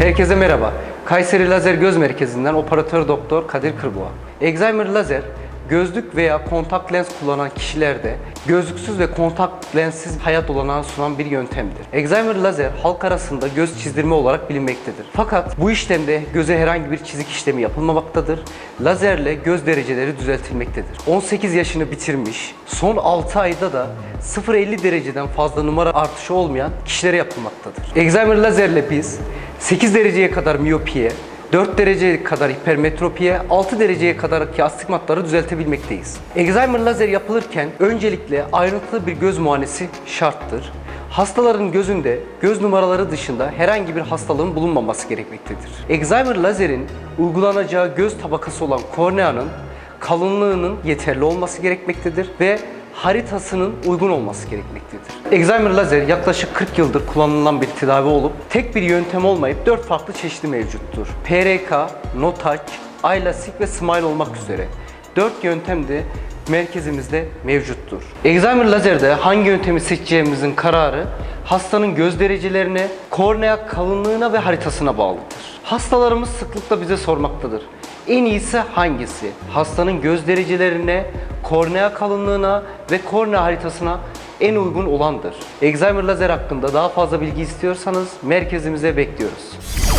Herkese merhaba. Kayseri Lazer Göz Merkezi'nden operatör doktor Kadir Kırboğa. Excimer lazer gözlük veya kontak lens kullanan kişilerde gözlüksüz ve kontak lenssiz hayat olanağı sunan bir yöntemdir. Excimer lazer halk arasında göz çizdirme olarak bilinmektedir. Fakat bu işlemde göze herhangi bir çizik işlemi yapılmamaktadır. Lazerle göz dereceleri düzeltilmektedir. 18 yaşını bitirmiş, son 6 ayda da 0.50 dereceden fazla numara artışı olmayan kişilere yapılmaktadır. Excimer lazerle biz 8 dereceye kadar miyopiye, 4 dereceye kadar hipermetropiye, 6 dereceye kadar ki astigmatları düzeltebilmekteyiz. Excimer lazer yapılırken öncelikle ayrıntılı bir göz muayenesi şarttır. Hastaların gözünde göz numaraları dışında herhangi bir hastalığın bulunmaması gerekmektedir. Excimer lazerin uygulanacağı göz tabakası olan korneanın kalınlığının yeterli olması gerekmektedir ve haritasının uygun olması gerekmektedir. Excimer lazer yaklaşık 40 yıldır kullanılan bir tedavi olup tek bir yöntem olmayıp 4 farklı çeşidi mevcuttur. PRK, No Touch, iLASIK ve Smile olmak üzere 4 yöntem de merkezimizde mevcuttur. Excimer lazerde hangi yöntemi seçeceğimizin kararı hastanın göz derecelerine, kornea kalınlığına ve haritasına bağlıdır. Hastalarımız sıklıkla bize sormaktadır. En iyisi hangisi? Hastanın göz derecelerine, kornea kalınlığına ve kornea haritasına en uygun olandır. Excimer lazer hakkında daha fazla bilgi istiyorsanız merkezimize bekliyoruz.